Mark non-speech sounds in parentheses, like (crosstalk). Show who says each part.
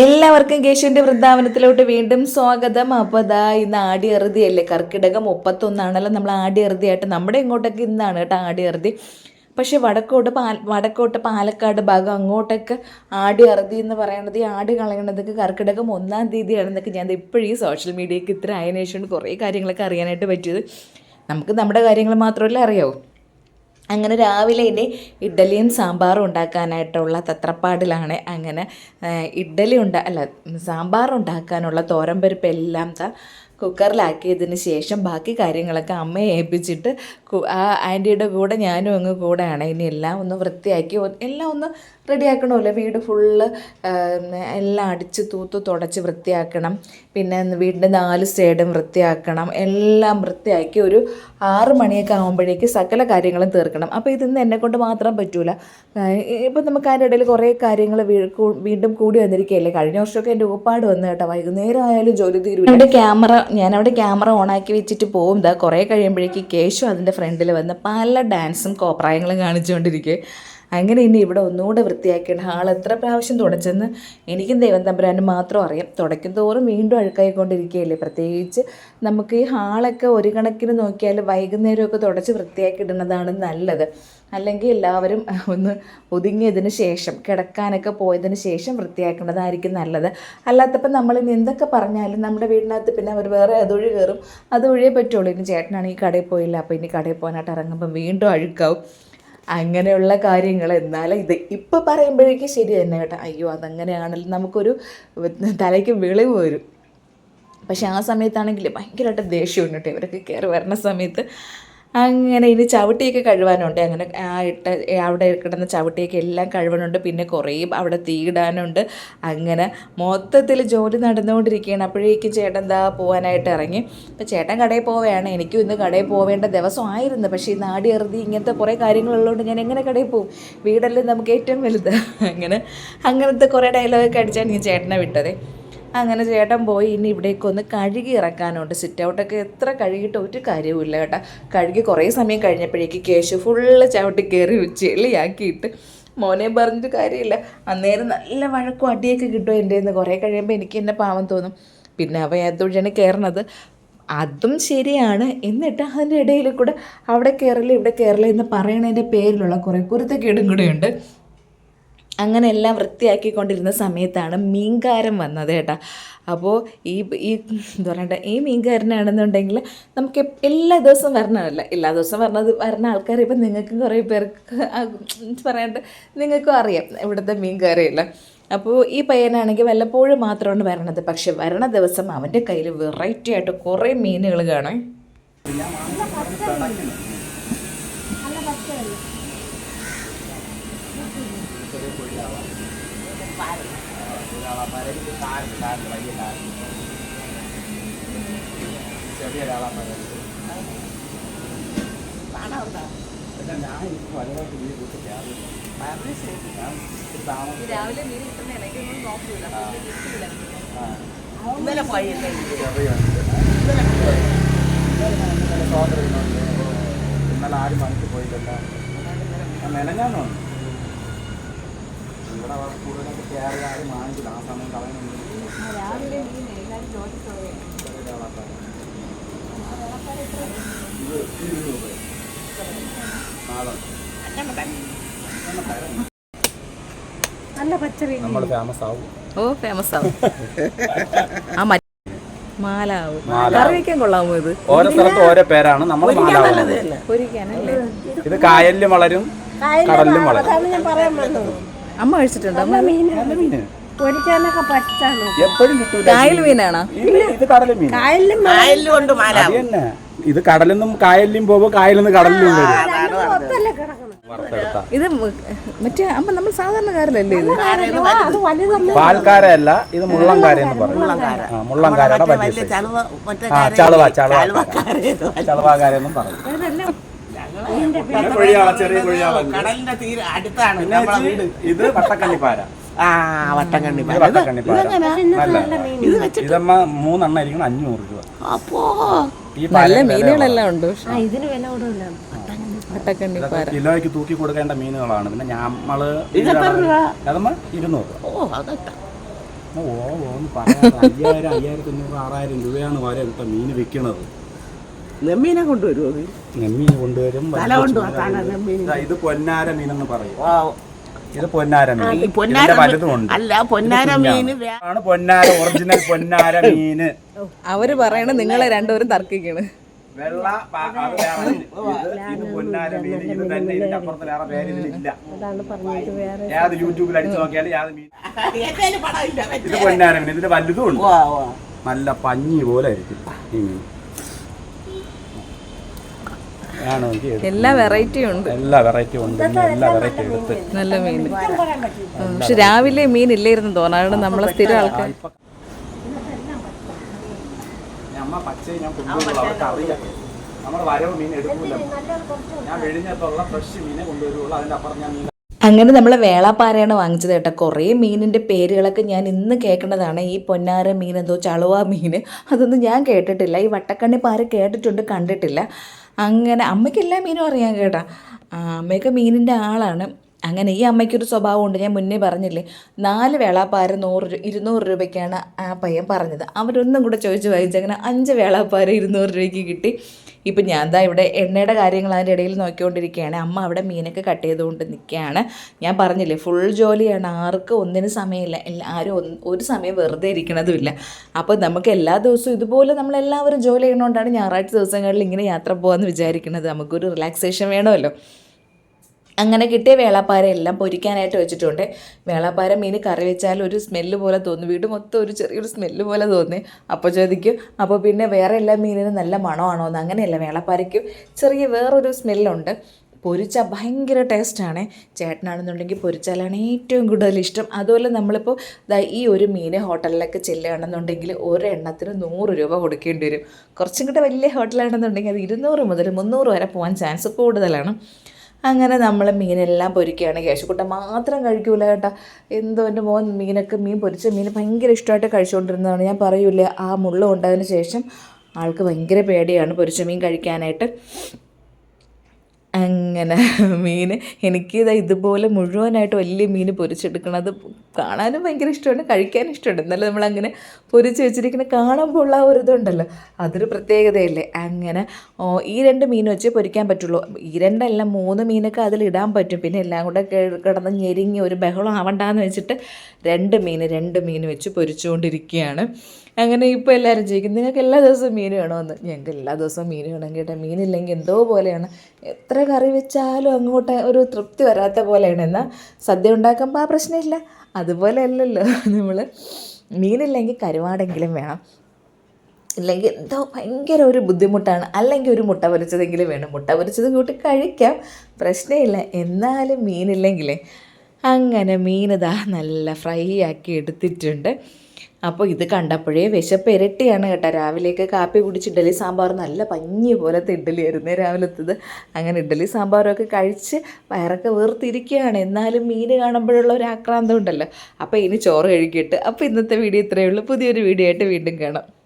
Speaker 1: എല്ലാവർക്കും കേശുവിന്റെ വൃന്ദാവനത്തിലോട്ട് വീണ്ടും സ്വാഗതം. അപ്പോൾ അതാ ഇന്ന് ആടി അറുതിയല്ലേ കർക്കിടകം മുപ്പത്തൊന്നാണല്ലോ നമ്മൾ ആടി അറുതിയായിട്ട് നമ്മുടെ ഇങ്ങോട്ടൊക്കെ ഇന്നാണ് കേട്ടോ ആടി അറുതി പക്ഷേ വടക്കോട്ട് പാൽ വടക്കോട്ട് പാലക്കാട് ഭാഗം അങ്ങോട്ടൊക്കെ ആടി അറുതി എന്ന് പറയുന്നത് ഈ ആടി കളയണതൊക്കെ കർക്കിടകം ഒന്നാം തീയതിയാണെന്നൊക്കെ ഞാൻ ഇപ്പോഴും ഈ സോഷ്യൽ മീഡിയയ്ക്ക് ഇത്ര ആയതിനു ശേഷം കുറേ കാര്യങ്ങളൊക്കെ അറിയാനായിട്ട് പറ്റിയത്. നമുക്ക് നമ്മുടെ കാര്യങ്ങൾ മാത്രമല്ലേ അറിയാവൂ. അങ്ങനെ രാവിലെ ഇനി ഇഡ്ഡലിയും സാമ്പാറും ഉണ്ടാക്കാനായിട്ടുള്ള തത്രപ്പാടിലാണ് അങ്ങനെ ഇഡ്ഡലി ഉണ്ടാ അല്ല സാമ്പാർ ഉണ്ടാക്കാനുള്ള തോരമ്പരിപ്പ് എല്ലാം ത കുക്കറിലാക്കിയതിന് ശേഷം ബാക്കി കാര്യങ്ങളൊക്കെ അമ്മയെ ഏൽപ്പിച്ചിട്ട് ആ ആന്റിയുടെ കൂടെ ഞാനും അങ്ങ് കൂടെയാണ്. ഇനി എല്ലാം ഒന്ന് വൃത്തിയാക്കി എല്ലാം ഒന്ന് റെഡിയാക്കണമല്ലോ. വീട് ഫുള്ള് എല്ലാം അടിച്ച് തൂത്ത് തുടച്ച് വൃത്തിയാക്കണം. പിന്നെ വീടിന്റെ നാല് സൈഡും വൃത്തിയാക്കണം. എല്ലാം വൃത്തിയാക്കി ഒരു ആറ് മണിയൊക്കെ ആകുമ്പോഴേക്ക് സകല കാര്യങ്ങളും തീർക്കണം. അപ്പോൾ ഇതിന്ന് എന്നെ കൊണ്ട് മാത്രം പറ്റൂല. ഇപ്പം നമുക്ക് അതിന്റെ ഇടയിൽ കുറേ കാര്യങ്ങൾ വീണ്ടും കൂടി വന്നിരിക്കുകയല്ലേ? കഴിഞ്ഞ വർഷമൊക്കെ എന്റെ ഊപ്പാട് വന്നു കേട്ടോ. വൈകുന്നേരം ആയാലും ജോലി തീരും അവിടെ ക്യാമറ ഞാനവിടെ ക്യാമറ ഓണാക്കി വെച്ചിട്ട് പോകും ഇതാ കുറേ കഴിയുമ്പോഴേക്ക് കേശു അതിന്റെ ഫ്രണ്ടിൽ വന്ന് പല ഡാൻസും കോപ്രായങ്ങളും കാണിച്ചുകൊണ്ടിരിക്കുക അങ്ങനെ ഇനി ഇവിടെ ഒന്നുകൂടെ വൃത്തിയാക്കിയാണ് ഹാൾ എത്ര പ്രാവശ്യം തുടച്ചെന്ന് എനിക്കും ദൈവം തമ്പുരാനും മാത്രം അറിയാം. തുടയ്ക്കും തോറും വീണ്ടും അഴുക്കായിക്കൊണ്ടിരിക്കുകയല്ലേ? പ്രത്യേകിച്ച് നമുക്ക് ഈ ഹാളൊക്കെ ഒരു കണക്കിന് നോക്കിയാൽ വൈകുന്നേരമൊക്കെ തുടച്ച് വൃത്തിയാക്കി ഇടുന്നതാണ് നല്ലത്. അല്ലെങ്കിൽ എല്ലാവരും ഒന്ന് ഒതുങ്ങിയതിന് ശേഷം കിടക്കാനൊക്കെ പോയതിന് ശേഷം വൃത്തിയാക്കേണ്ടതായിരിക്കും നല്ലത്. അല്ലാത്തപ്പോൾ നമ്മൾ ഇനി എന്തൊക്കെ പറഞ്ഞാലും നമ്മുടെ വീടിനകത്ത് പിന്നെ അവർ വേറെ അതൊഴി കയറും. അതൊഴിയേ പറ്റുള്ളൂ. ഇനി ചേട്ടനാണെങ്കിൽ കടയിൽ പോയില്ല. അപ്പോൾ ഇനി കടയിൽ പോകാനായിട്ട് ഇറങ്ങുമ്പോൾ വീണ്ടും അഴുക്കാവും. അങ്ങനെയുള്ള കാര്യങ്ങൾ. എന്നാൽ ഇത് ഇപ്പം പറയുമ്പോഴേക്കും ശരി തന്നെ കേട്ടോ. അയ്യോ അതങ്ങനെയാണല്ലോ. നമുക്കൊരു തലയ്ക്ക് വിളിവ് വരും. പക്ഷെ ആ സമയത്താണെങ്കിൽ ഭയങ്കരമായിട്ട് ദേഷ്യമുണ്ട് കേട്ടോ. ഇവരൊക്കെ കയറി വരുന്ന സമയത്ത്. അങ്ങനെ ഇനി ചവിട്ടിയൊക്കെ കഴുകാനുണ്ട് അങ്ങനെ ആ ഇട്ട അവിടെ കിടന്ന ചവിട്ടിയൊക്കെ എല്ലാം കഴുവാനുണ്ട് പിന്നെ കുറേ അവിടെ തീയിടാനുണ്ട് അങ്ങനെ മൊത്തത്തിൽ ജോലി നടന്നുകൊണ്ടിരിക്കുകയാണ്. അപ്പോഴേക്കും ചേട്ടൻ എന്താ പോകാനായിട്ട് ഇറങ്ങി. അപ്പോൾ ചേട്ടൻ കടയിൽ പോവുകയാണ്. എനിക്കും ഇന്ന് കടയിൽ പോവേണ്ട ദിവസമായിരുന്നു. പക്ഷേ ഈ നാടി എറുതി ഇങ്ങനത്തെ കുറേ കാര്യങ്ങളുള്ളതുകൊണ്ട് ഞാൻ എങ്ങനെ കടയിൽ പോകും? വീടല്ലേ നമുക്ക് ഏറ്റവും വലുത്. (laughs) അങ്ങനെ അങ്ങനത്തെ കുറേ ഡയലോഗൊക്കെ അടിച്ചാണ് ഞാൻ ചേട്ടനെ വിട്ടത്. അങ്ങനെ ചേട്ടൻ പോയി ഇനി ഇവിടേക്ക് ഒന്ന് കഴുകി ഇറക്കാനുണ്ട്. സിറ്റ് ഔട്ടൊക്കെ എത്ര കഴുകിയിട്ട് ഒരു കാര്യവുമില്ല കേട്ടോ. കഴുകി കുറേ സമയം കഴിഞ്ഞപ്പോഴേക്ക് കേശു ഫുള്ള് ചവിട്ടി കയറി ചെളിയാക്കിയിട്ട് മോനെ പറഞ്ഞിട്ട് കാര്യമില്ല. അന്നേരം നല്ല വഴക്കും അടിയൊക്കെ കിട്ടും എന്റെ നിന്ന് കുറേ കഴിയുമ്പോൾ എനിക്ക് എന്നെ പാവം തോന്നും. പിന്നെ അവ ഏതൊഴിയാണ് കയറണത്? അതും ശരിയാണ്. എന്നിട്ട് അതിന്റെ ഇടയിൽ കൂടെ അവിടെ കയറില്ല ഇവിടെ കയറില്ല എന്ന് പറയണതിന്റെ പേരിലുള്ള കുറേ കുരുത്തക്കേടും കൂടെയുണ്ട്. അങ്ങനെ എല്ലാം വൃത്തിയാക്കിക്കൊണ്ടിരുന്ന സമയത്താണ് മീൻകാരം വന്നത് കേട്ടോ. അപ്പോൾ ഈ ഈ എന്താ പറയണ്ട ഈ മീൻകാരനാണെന്നുണ്ടെങ്കിൽ നമുക്ക് എല്ലാ ദിവസവും വരണമല്ല എല്ലാ ദിവസവും വരണത് വരുന്ന ആൾക്കാർ ഇപ്പം നിങ്ങൾക്ക് കുറേ പേർക്ക് പറയണ്ട നിങ്ങൾക്കും അറിയാം ഇവിടുത്തെ മീൻകാരെയല്ല. അപ്പോൾ ഈ പയ്യനാണെങ്കിൽ വല്ലപ്പോഴും മാത്രമാണ് വരണത്. പക്ഷെ വരണ ദിവസം അവന്റെ കയ്യിൽ വെറൈറ്റി ആയിട്ട് കുറേ മീനുകൾ കാണും. രാവിലെ മീൻ കിട്ടുന്ന എനിക്കൊന്നും നോക്കൂല.
Speaker 2: ഇന്നലെ പോയല്ലേ?
Speaker 3: ഇന്നലെ ആരും പോയിട്ടില്ല പോയില്ലല്ല. ആരും വാങ്ങിക്കില്ല ആ സമയം കളയുന്നുണ്ട്
Speaker 2: നല്ല പച്ചറി
Speaker 3: നമ്മൾ ഫേമസ് ആവും
Speaker 1: ഓ ഫേമസ് ആവും (laughs) ആ മാലാവും. കറി കൊള്ളാമോ ഇത്?
Speaker 3: ഓരോ സ്ഥലത്ത് ഓരോ പേരാണ്. നമ്മൾ ഇത് കായലിലും വളരും കടലിലും വളരും.
Speaker 2: ഞാൻ പറയാൻ വന്നത്.
Speaker 1: അമ്മ കഴിച്ചിട്ടുണ്ടോ. അമ്മ
Speaker 3: നല്ല മീന്
Speaker 2: പൊരിക്കാനൊക്കെ പറ്റാണ്
Speaker 3: എപ്പോഴും കിട്ടൂല
Speaker 1: കായൽ മീനാണോ?
Speaker 3: ഇല്ല, ഇത് മീൻ
Speaker 2: കായലിലും കായലിലും ഉണ്ട് മാല
Speaker 3: അത് തന്നെ. ഇത് കടലിൽ നിന്നും കായലിലും പോകുമ്പോൾ കായലിൽ നിന്ന് കടലിലും വരും. വറുത്തെടുത്ത.
Speaker 1: ഇത് മറ്റേ അമ്മ നമ്മൾ സാധാരണക്കാരല്ലേ ഇത്?
Speaker 2: ആ, അത് വലുതല്ല
Speaker 3: പാൽക്കാരയല്ല ഇത് മുള്ളംകാര എന്ന് പറയും. ആ മുള്ളംകാരയുടെ വലിയ size. ആ ചളുവ ചളുവ. ചളുവാകാരെന്നും പറയും.
Speaker 2: കടലിന്റെ തീര അടുത്താണ്.
Speaker 3: ഇത് ഇത് വട്ടക്കണ്ണിപ്പാര.
Speaker 2: ആ
Speaker 3: ഇത് ഇതമ്മ മൂന്നെണ്ണ ആയിരിക്കണം അഞ്ഞൂറ് രൂപ.
Speaker 2: അപ്പോ?
Speaker 3: ഈ
Speaker 1: നല്ല മീനുകളെല്ലാം ഉണ്ട്
Speaker 2: ഇതിന് വില കൂടുതലാണ്.
Speaker 3: കിലോയ്ക്ക് തൂക്കി കൊടുക്കേണ്ട മീനുകളാണ്. പിന്നെ ഞമ്മൾ? ഇരുന്നൂറ്
Speaker 2: ഓ
Speaker 3: ഓ ഓ ഒന്ന് പറയാതെ അയ്യായിരം അയ്യായിരത്തി അഞ്ഞൂറ് ആറായിരം രൂപയാണ് വരെ ഇവിടുത്തെ മീൻ വിൽക്കണത്.
Speaker 2: നെമ്മീനെ കൊണ്ടുവരുമോ നീ?
Speaker 3: നെമ്മീൻ കൊണ്ടുവരും
Speaker 2: തല നെമ്മീൻ.
Speaker 3: ഇതാ, ഇത് പൊന്നാര മീനെന്ന് പറയും. ഇത് പൊന്നാര മീൻ.
Speaker 2: ഈ പൊന്നാര
Speaker 3: ഇതിന്റെ വലുതുമുണ്ട്.
Speaker 2: അല്ല പൊന്നാര
Speaker 3: ഇത്
Speaker 2: മീന് വേ-
Speaker 3: ആണ് പൊന്നാര ഒറിജിനൽ പൊന്നാര മീന്.
Speaker 1: അവർ പറയണ നിങ്ങളെ രണ്ടുപേരും തർക്കിക്കണ്.
Speaker 3: വെള്ള പ- അത് വേറെ ഇത് ഇത് പൊന്നാര മീൻ ഇത് തന്നെ ഇതിന്റെ അപ്പുറത്ത് വേറെ പേര് ഇതിലില്ല ഏത് യൂട്യൂബിൽ അടിച്ചു നോക്കിയാൽ ഏത് മീൻ.
Speaker 2: ഏറ്റവും പടം ഇല്ല, വെച്ച്.
Speaker 3: ഇത് പൊന്നാര മീൻ. ഇതിന്റെ വലുതും ഉണ്ട്
Speaker 2: വാ, വാ.
Speaker 3: നല്ല പഞ്ഞി പോലെ ആയിരിക്കും ഈ മീൻ. ആണോ
Speaker 1: എല്ലാ വെറൈറ്റിയും ഉണ്ട്.
Speaker 3: എല്ലാ വെറൈറ്റിയും ഉണ്ട്. എല്ലാ വെറൈറ്റി എടുത്ത്
Speaker 1: നല്ല മീൻ. പക്ഷെ രാവിലെ മീൻ ഇല്ലായിരുന്നു തോന്നാണ് നമ്മളെ സ്ഥിരം ആൾക്കാർ.
Speaker 3: നമ്മുടെ വരവ് മീൻ എടുക്കൂല. ഞാൻ വെളിഞ്ഞത്തുള്ള ഫ്രഷ് മീനെ കൊണ്ടുവരുള്ളൂ. അതിന്റെ അപ്പുറം ഞാൻ മീൻ
Speaker 1: അങ്ങനെ നമ്മൾ വേളാപ്പാരയാണ് വാങ്ങിച്ചത് കേട്ടോ. കുറേ മീനിന്റെ പേരുകളൊക്കെ ഞാൻ ഇന്ന് കേൾക്കുന്നതാണ്. ഈ പൊന്നാര മീൻ എന്തോ ചളുവ മീൻ അതൊന്നും ഞാൻ കേട്ടിട്ടില്ല. ഈ വട്ടക്കണ്ണി പാര കേട്ടിട്ടുണ്ട് കണ്ടിട്ടില്ല. അങ്ങനെ അമ്മയ്ക്ക് എല്ലാ മീനും അറിയാം കേട്ടോ. അമ്മയൊക്കെ മീനിന്റെ ആളാണ്. അങ്ങനെ ഈ അമ്മയ്ക്കൊരു സ്വഭാവമുണ്ട്. ഞാൻ മുന്നേ പറഞ്ഞില്ലേ നാല് വേളാപ്പാര നൂറ് രൂപ ഇരുന്നൂറ് രൂപയ്ക്കാണ് ആ പയ്യൻ പറഞ്ഞത്. അവരൊന്നും കൂടെ ചോദിച്ച് അങ്ങനെ അഞ്ച് വേളാപ്പാര ഇരുന്നൂറ് രൂപയ്ക്ക് കിട്ടി. ഇപ്പം ഞാൻ ദാ ഇവിടെ എണ്ണയുടെ കാര്യങ്ങൾ അതിന്റെ ഇടയിൽ നോക്കിക്കൊണ്ടിരിക്കുകയാണ്. അമ്മ അവിടെ മീനൊക്കെ കട്ട് ചെയ്തുകൊണ്ട് നിൽക്കുകയാണ്. ഞാൻ പറഞ്ഞില്ലേ ഫുൾ ജോലിയാണ്. ആർക്കും ഒന്നിനും സമയമില്ല. ആരും ഒരു സമയം വെറുതെ ഇരിക്കണതുമില്ല. അപ്പോൾ നമുക്ക് എല്ലാ ദിവസവും ഇതുപോലെ നമ്മളെല്ലാവരും ജോലി ചെയ്യണോണ്ടാണ് ഞായറാഴ്ച ദിവസങ്ങളിൽ ഇങ്ങനെ യാത്ര പോകാമെന്ന് വിചാരിക്കുന്നത് നമുക്കൊരു റിലാക്സേഷൻ വേണമല്ലോ. അങ്ങനെ കിട്ടിയ വേളാപ്പാര എല്ലാം പൊരിക്കാനായിട്ട് വെച്ചിട്ടുണ്ട്. വേളാപ്പാര മീൻ കറി വെച്ചാൽ ഒരു സ്മെല്ല് പോലെ തോന്നും. വീട് മൊത്തം ഒരു ചെറിയൊരു സ്മെല്ല് പോലെ തോന്നി. അപ്പോൾ ചോദിക്കും അപ്പോൾ പിന്നെ വേറെ എല്ലാ മീനിനും നല്ല മണമാണോ? എന്ന്. അങ്ങനെയല്ല വേളാപ്പാരയ്ക്കും ചെറിയ വേറൊരു സ്മെല്ലുണ്ട് പൊരിച്ച ഭയങ്കര ടേസ്റ്റാണ് ചേട്ടനാണെന്നുണ്ടെങ്കിൽ പൊരിച്ചാലാണ് ഏറ്റവും കൂടുതൽ ഇഷ്ടം. അതുപോലെ നമ്മളിപ്പോൾ ഈ ഒരു മീൻ ഹോട്ടലിലൊക്കെ ചെല്ലുകയാണെന്നുണ്ടെങ്കിൽ ഒരെണ്ണത്തിന് നൂറ് രൂപ കൊടുക്കേണ്ടി വരും. കുറച്ചും കൂടെ വലിയ ഹോട്ടലാണെന്നുണ്ടെങ്കിൽ അത് ഇരുന്നൂറ് മുതൽ മുന്നൂറ് വരെ പോകാൻ ചാൻസ് കൂടുതലാണ്. അങ്ങനെ നമ്മൾ മീനെല്ലാം പൊരിക്കുകയാണ്. കേശുക്കുട്ട മാത്രം കഴിക്കൂല കേട്ടോ. എന്തോ എന്റെ മോൻ മീനൊക്കെ മീൻ പൊരിച്ച മീൻ ഭയങ്കര ഇഷ്ടമായിട്ട് കഴിച്ചുകൊണ്ടിരുന്നതാണ് ഞാൻ പറയൂലേ ആ മുള്ള കൊണ്ടതിന് ശേഷം ആൾക്ക് ഭയങ്കര പേടിയാണ് പൊരിച്ച മീൻ കഴിക്കാനായിട്ട്. അങ്ങനെ (laughs) മീൻ എനിക്ക് ഇതാ ഇതുപോലെ മുഴുവനായിട്ട് വലിയ മീൻ പൊരിച്ചെടുക്കണത് കാണാനും ഭയങ്കര ഇഷ്ടമാണ് കഴിക്കാനും ഇഷ്ടമുണ്ട് എന്നാലും നമ്മളങ്ങനെ പൊരിച്ച് വെച്ചിരിക്കുന്ന കാണുമ്പോൾ ഉള്ള ഒരു ഇതുണ്ടല്ലോ അതൊരു പ്രത്യേകതയല്ലേ. അങ്ങനെ ഓ, ഈ രണ്ട് മീൻ വെച്ച് പൊരിക്കാൻ പറ്റുള്ളൂ. ഈ രണ്ടല്ല മൂന്ന് മീനൊക്കെ അതിലിടാൻ പറ്റും. പിന്നെ എല്ലാം കൂടെ കിടന്ന് ഞെരിങ്ങി ഒരു ബഹളം ആവണ്ടാന്ന് വെച്ചിട്ട് രണ്ട് മീൻ രണ്ട് മീൻ വെച്ച് പൊരിച്ചുകൊണ്ടിരിക്കുകയാണ് അങ്ങനെ ഇപ്പോൾ എല്ലാവരും ചോദിക്കും നിങ്ങൾക്ക് എല്ലാ ദിവസവും മീൻ വേണമെന്ന് ഞങ്ങൾക്ക് എല്ലാ ദിവസവും മീൻ വേണം കേട്ടോ. മീനില്ലെങ്കിൽ എന്തോ പോലെയാണ്. എത്ര കറി വെച്ചാലും അങ്ങോട്ട് ഒരു തൃപ്തി വരാത്ത പോലെയാണ്. എന്നാൽ സദ്യ ഉണ്ടാക്കുമ്പോൾ ആ പ്രശ്നമില്ല. അതുപോലെ അല്ലല്ലോ. നമ്മൾ മീനില്ലെങ്കിൽ കരുവാടെങ്കിലും വേണം. ഇല്ലെങ്കിൽ എന്തോ ഭയങ്കര ഒരു ബുദ്ധിമുട്ടാണ്. അല്ലെങ്കിൽ ഒരു മുട്ട പൊരിച്ചതെങ്കിലും വേണം. മുട്ട പൊരിച്ചത് കൂട്ടി കഴിക്കാം. പ്രശ്നമില്ല. എന്നാലും മീനില്ലെങ്കിലേ അങ്ങനെ മീനിതാ നല്ല ഫ്രൈ ആക്കി എടുത്തിട്ടുണ്ട്. അപ്പോൾ ഇത് കണ്ടപ്പോഴേ വിശപ്പ് ഇരട്ടിയാണ് കേട്ടോ. രാവിലെയൊക്കെ കാപ്പി കുടിച്ച് ഇഡ്ഡലി സാമ്പാർ നല്ല പഞ്ഞി പോലത്തെ ഇഡ്ഡലി ആയിരുന്നേ രാവിലത്തത് അങ്ങനെ ഇഡ്ഡലി സാമ്പാറൊക്കെ കഴിച്ച് വയറൊക്കെ വേർത്തിരിക്കുകയാണ്. എന്നാലും മീൻ കാണുമ്പോഴുള്ള ഒരു ആക്രാന്തം ഉണ്ടല്ലോ. അപ്പോൾ ഇനി ചോറ് കഴിക്കിട്ട്. അപ്പോൾ ഇന്നത്തെ വീഡിയോ ഇത്രയേ ഉള്ളൂ. പുതിയൊരു വീഡിയോ ആയിട്ട് വീണ്ടും കാണാം.